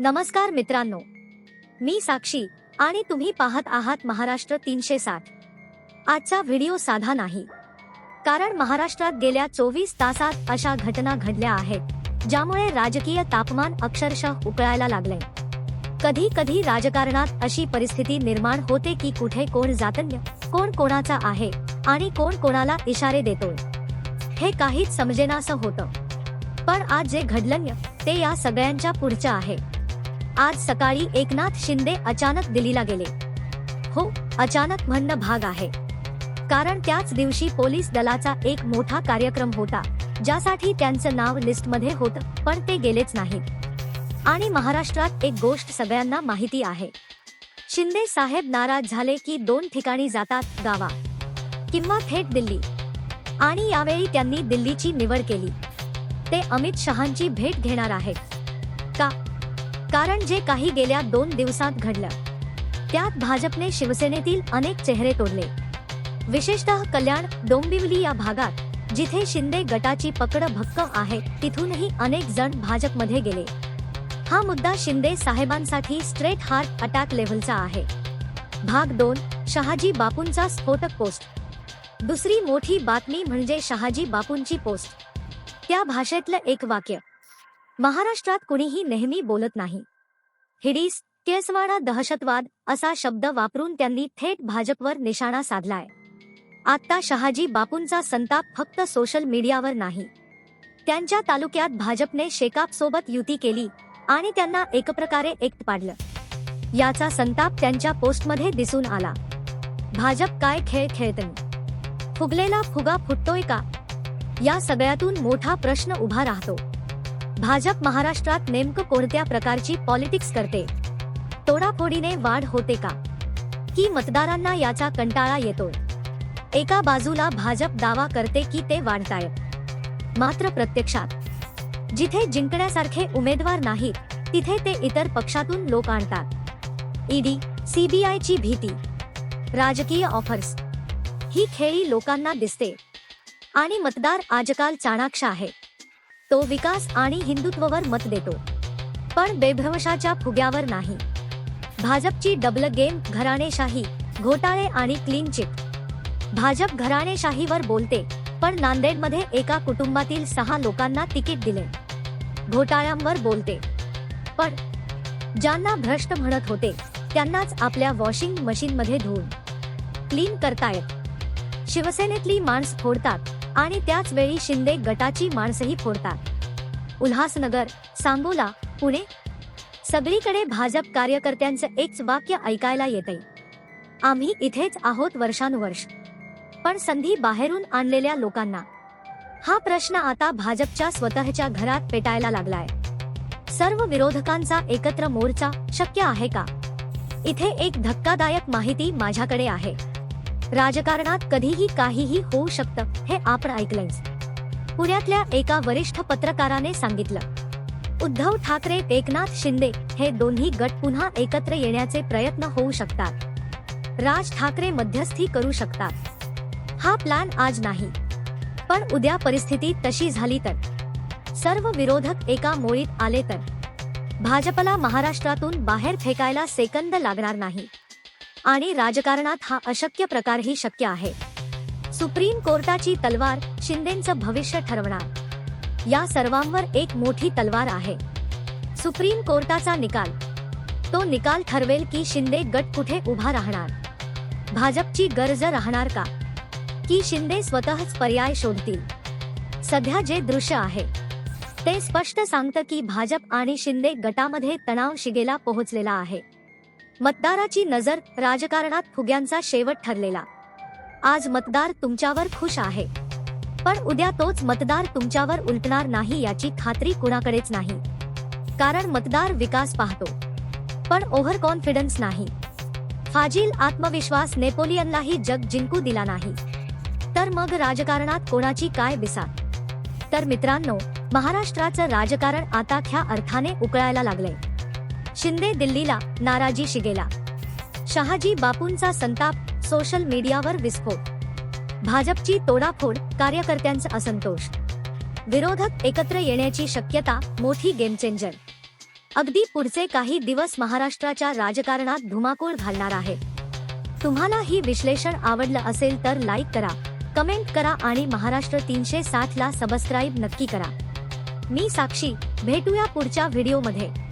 नमस्कार मित्रांनो. मी साक्षी आणि तुम्ही पाहत आहात महाराष्ट्र तीनशे साठ. आजचा व्हिडिओ साधा नाही. कारण महाराष्ट्रात गेल्या चोवीस तासात अशा घटना घडल्या आहेत ज्यामुळे राजकीय तापमान अक्षरशः उकळायला लागले कधी कधी राजकारणात अशी परिस्थिती निर्माण होते की कुठे कोण जातन्य कोण कोणाचा आहे आणि कोण कोणाला इशारे देतोय. हे काहीच समजेनासं होतं. पण आज जे घडलन्य ते या सगळ्यांच्या पुढचं आहे. आज सकाळी एकनाथ शिंदे अचानक दिल्लीला गेले. हो अचानक म्हणणं भाग आहे. कारण त्याच दिवशी पोलीस दलाचा एक मोठा कार्यक्रम होता ज्यासाठी त्यांचं नाव लिस्टमध्ये होतं पण ते गेलेच नाहीत. आणि महाराष्ट्रात एक गोष्ट सगळ्यांना माहिती आहे. शिंदे साहेब नाराज झाले की दोन ठिकाणी जातात गावा किंवा थेट दिल्ली. आणि यावेळी त्यांनी दिल्लीची निवड केली. ते अमित शहांची भेट घेणार आहेत. का? कारण जे काही गेल्या दोन दिवसात घडलं. त्यात भाजपने शिवसेनेतील अनेक चेहरे तोडले. विशेषतः कल्याण डोंबिवली या भागात जिथे शिंदे गटाची पकड भक्कम आहे तिथूनही अनेक जण भाजपमध्ये गेले. हा मुद्दा शिंदे साहेबांसाठी स्ट्रेट हार्ट अटॅक लेव्हलचा आहे. भाग दोन शहाजी बापूंचा स्फोटक पोस्ट. दुसरी मोठी बातमी म्हणजे शहाजी बापूंची पोस्ट. त्या भाषेतलं एक वाक्य. महाराष्ट्रात कुणीही नेहमी बोलत नाही. हिडीस केसवाडा दहशतवाद असा शब्द वापरून त्यांनी थेट भाजपवर निशाणा साधलाय. आत्ता शहाजी बापूंचा संताप फक्त सोशल मीडियावर नाही. त्यांच्या तालुक्यात भाजपने शेकाप सोबत युती केली आणि त्यांना एक प्रकारे एकट पाडलं. याचा संताप त्यांच्या पोस्टमध्ये दिसून आला. भाजप काय खेळ खेळते? फुगलेला फुगा फुटतोय का? या सगळ्यातून मोठा प्रश्न उभा राहतो. भाजप महाराष्ट्रात नेमकं कोणत्या प्रकारची पॉलिटिक्स करते? तोडाफोडीने वाढ होते का? की मतदारांना याचा कंटाळा येतोय? एका बाजूला भाजप दावा करते की ते वाढतायत मात्र प्रत्यक्षात जिथे जिंकण्यासारखे उमेदवार नाहीत तिथे ते इतर पक्षातून लोक आणतात. ईडी सीबीआयची भीती. राजकीय ऑफर्स ही खेळी लोकांना दिसते. आणि मतदार आजकाल चाणाक्ष आहे. तो विकास आणि हिंदुत्ववर मत देतो. पण बेभरवशाच्या फुग्यावर नाही. भाजपची डबल गेम घराणेशाही घोटाळे आणि क्लीन चिट भाजप घराणेशाहीवर बोलते पण नांदेडमध्ये एका कुटुंबातील सहा लोकांना तिकीट दिले. घोटाळ्यांवर बोलते. पण ज्यांना भ्रष्ट म्हणत होते त्यांनाच आपल्या वॉशिंग मशीनमध्ये धुवून क्लीन करतायत. शिवसेनेतली माणस फोडतात. आणि त्याच वेळी शिंदे गटाची माणसंही फोडतात. उल्हासनगर सांगोला पुणे. सगळीकडे भाजप कार्यकर्त्यांचं एकच वाक्य ऐकायला येते आम्ही इथेच आहोत वर्षानुवर्ष. पण संधी बाहेरून आणलेल्या लोकांना. हा प्रश्न आता भाजपच्या स्वतःच्या घरात पेटायला लागलाय. सर्व विरोधकांचा एकत्र मोर्चा शक्य आहे का? इथे एक धक्कादायक माहिती माझ्याकडे आहे. राजकारणात कधीही काहीही होऊ शकतं हे आपण ऐकलंच. पुण्यातल्या एका वरिष्ठ पत्रकाराने सांगितलं उद्धव ठाकरे एकनाथ शिंदे हे दोन्ही गट पुन्हा एकत्र येण्याचे प्रयत्न होऊ शकतात. राज ठाकरे मध्यस्थी करू शकतात. हा प्लॅन आज नाही. पण उद्या परिस्थिती तशी झाली तर. सर्व विरोधक एका मोळीत आले तर. भाजपला महाराष्ट्रातून बाहेर फेकायला सेकंद लागणार नाही. आणि राजकारणात हा अशक्य प्रकारही शक्य आहे. सुप्रीम कोर्टाची तलवार शिंदेचं भविष्य ठरवणार. या सर्वांवर एक मोठी तलवार आहे. सुप्रीम कोर्टाचा निकाल. तो निकाल ठरवेल की शिंदे गट कुठे उभा राहणार. भाजपची गरज राहणार का? की शिंदे स्वतःच पर्याय शोधतील? सध्या जे दृश्य आहे ते स्पष्ट सांगतं की भाजप आणि शिंदे गटामध्ये तणाव शिगेला पोहोचलेला आहे. मतदाराची नजर राजकारणात फुग्यांचा शेवट ठरलेला. आज मतदार तुमच्यावर खुश आहे. पण उद्या तोच मतदार तुमच्यावर उलटणार नाही याची खात्री कुणाकडेच नाही. कारण मतदार विकास पाहतो. पण ओव्हर कॉन्फिडन्स नाही. फाजील आत्मविश्वास नेपोलियनलाही जग जिंकू दिला नाही. तर मग राजकारणात कोणाची काय बिसा तर मित्रांनो महाराष्ट्राचं राजकारण आता ख्या अर्थाने उकळायला लागलंय. शिंदे दिल्लीला नाराजी शिगेला. शहाजी बापूंचा संताप सोशल मीडियावर विस्फोट. भाजपची तोडाफोड कार्यकर्त्यांचा असंतोष. विरोधक एकत्र येण्याची शक्यता मोठी गेमचेंजर. अगदी पुढचे काही दिवस महाराष्ट्राच्या राजकारणात धुमाकूळ घालणार आहे. तुम्हाला ही विश्लेषण आवडलं असेल तर लाईक करा कमेंट करा आणि महाराष्ट्र तीनशे साठ ला सबस्क्राईब नक्की करा. मी साक्षी भेटूया पुढच्या व्हिडिओमध्ये.